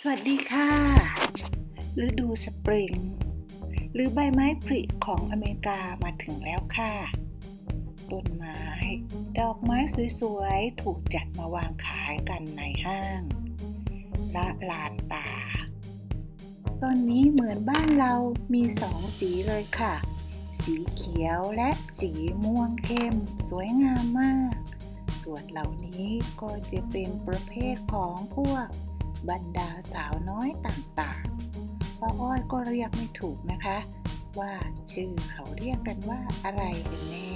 สวัสดีค่ะฤดูสปริง หรือใบไม้ผลิของอเมริกามาถึงแล้วค่ะ ต้นไม้ ดอกไม้สวยๆ ถูกจัดมาวางขายกันในห้าง ละลานตา ตอนนี้เหมือนบ้านเรามีสองสีเลยค่ะ สีเขียวและสีม่วงเข้ม สวยงามมาก ส่วนเหล่านี้ก็จะเป็นประเภทของพวก บรรดาสาวน้อยต่างๆป้าอ้อยก็เรียกไม่ถูกนะคะ ว่าชื่อเขาเรียกกันว่าอะไรกันแน่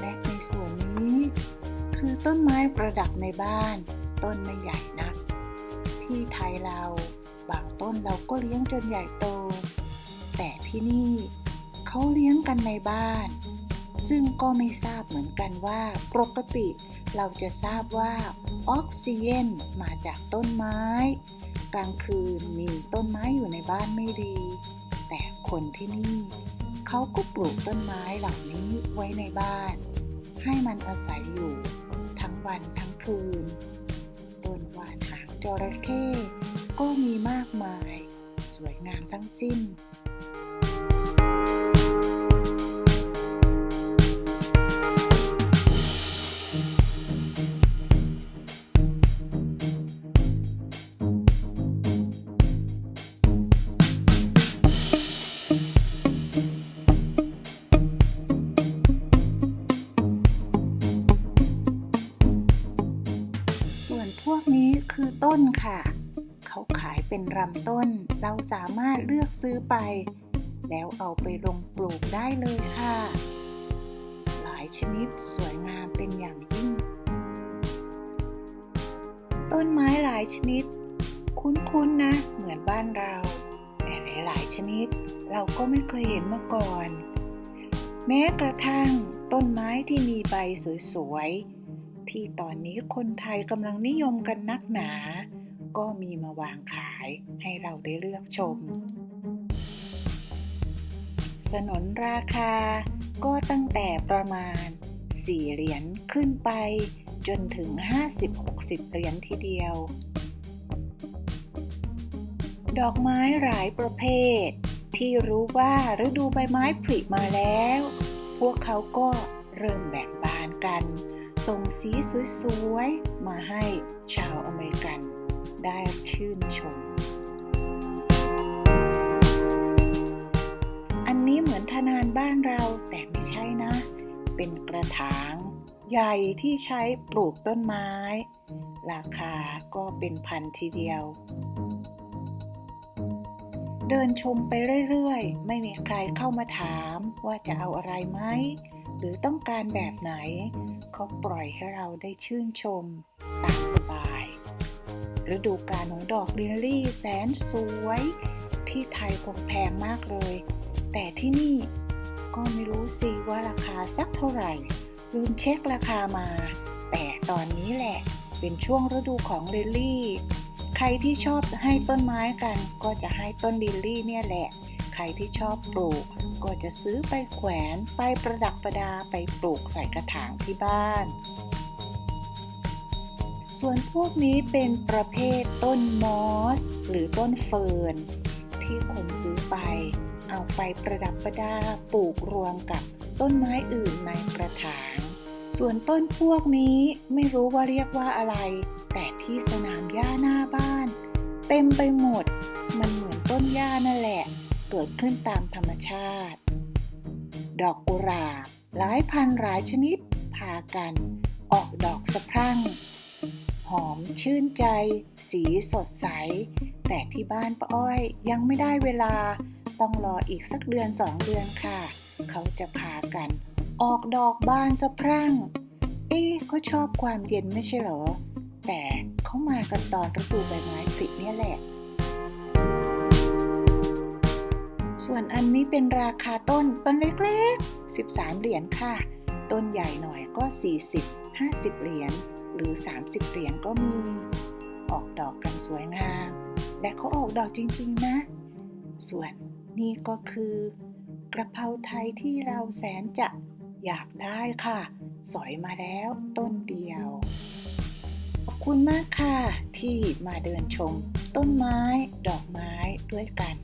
และในส่วนนี้ คือต้นไม้ประดับในบ้าน ต้นไม่ใหญ่นัก ที่ไทยเราบางต้นเราก็เลี้ยงจนใหญ่โต แต่ที่นี่เขาเลี้ยงกันในบ้าน ซึ่งก็ไม่ทราบเหมือนกันว่าปกติ เราจะทราบว่าออกซิเจนมาจากต้นไม้ กลางคืนมีต้นไม้อยู่ในบ้านไม่ดี แต่คนที่นี่เขาก็ปลูกต้นไม้เหล่านี้ไว้ในบ้าน ให้มันอาศัยอยู่ ทั้งวันทั้งคืนต้นวานหางจระเข้ก็มีมากมาย สวยงามทั้งสิ้น คือต้นค่ะ เขาขายเป็นลำต้น เราสามารถเลือกซื้อไป แล้วเอาไปลงปลูกได้เลยค่ะ หลายชนิดสวยงามเป็นอย่างยิ่ง ต้นไม้หลายชนิด คุ้นๆนะ เหมือนบ้านเรา แต่หลายๆชนิดเราก็ไม่เคยเห็นมาก่อน แม้กระทั่งต้นไม้ที่มีใบสวยๆ ที่ตอนนี้คนไทยกำลังนิยมกันนักหนา ก็มีมาวางขายให้เราได้เลือกชม สนนราคาก็ตั้งแต่ประมาณ 4 เหรียญขึ้นไป จนถึง 50-60 เหรียญทีเดียว ดอกไม้หลายประเภท ที่รู้ว่าฤดูใบไม้ผลิมาแล้ว พวกเขาก็ เริ่มแบ่งบานกัน ส่งสีสวยๆ มาให้ชาวอเมริกันได้ชื่นชม อันนี้เหมือนธนานบ้านเราแต่ไม่ใช่นะ เป็นกระถาง ใหญ่ที่ใช้ปลูกต้นไม้ ราคาก็เป็นพันทีเดียวเดินชมไปเรื่อย ๆ ไม่มีใครเข้ามาถามว่าจะเอาอะไรไหม รือต้องการแบบไหน เขาปล่อยให้เราได้ชื่นชมตามสบาย ฤดูกาลของดอกลิลลี่แสนสวย ที่ไทยคงแพงมากเลย แต่ที่นี่ก็ไม่รู้สิว่าราคาสักเท่าไหร่ ลืมเช็คราคามา แต่ตอนนี้แหละเป็นช่วงฤดูของลิลลี่ ใครที่ชอบให้ต้นไม้กันก็จะให้ต้นลิลลี่เนี่ยแหละ ใครที่ชอบปลูก ก็จะซื้อไปแขวนไปประดับประดาไปปลูกใส่กระถางที่บ้าน ส่วนพวกนี้เป็นประเภทต้นมอส หรือต้นเฟิร์นที่คนซื้อไป เอาไปประดับประดาปลูกรวมกับต้นไม้อื่นในกระถาง ส่วนต้นพวกนี้ไม่รู้ว่าเรียกว่าอะไร แต่ที่สนามหญ้าหน้าบ้าน เต็มไปหมด มันเหมือนต้นหญ้านั่นแหละ เกิดขึ้นตามธรรมชาติ ดอกกุหลาบหลายพันหลายชนิดพากัน ออกดอกสะพรั่ง หอมชื่นใจ สีสดใส แต่ที่บ้านป้าอ้อยยังไม่ได้เวลาต้องรออีกสักเดือนสองเดือนค่ะ เขาจะพากัน ออกดอกบานสะพรั่ง เอ๊ะเขาชอบความเย็นไม่ใช่เหรอ แต่เขามากันตอนฤดูใบไม้ผลิเนี่ยแหละ ส่วนอันนี้เป็นราคาต้นต้นเล็กๆ 13 เหรียญค่ะ ต้นใหญ่หน่อยก็ 40 50 เหรียญหรือ 30 เหรียญก็มี ออกดอกกันสวยงาม และเขาออกดอกจริงๆนะ ส่วนนี่ก็คือกระเพราไทยที่เราแสนจะอยากได้ค่ะ สอยมาแล้วต้นเดียว ขอบคุณมากค่ะ ที่มาเดินชมต้นไม้ ดอกไม้ด้วยกัน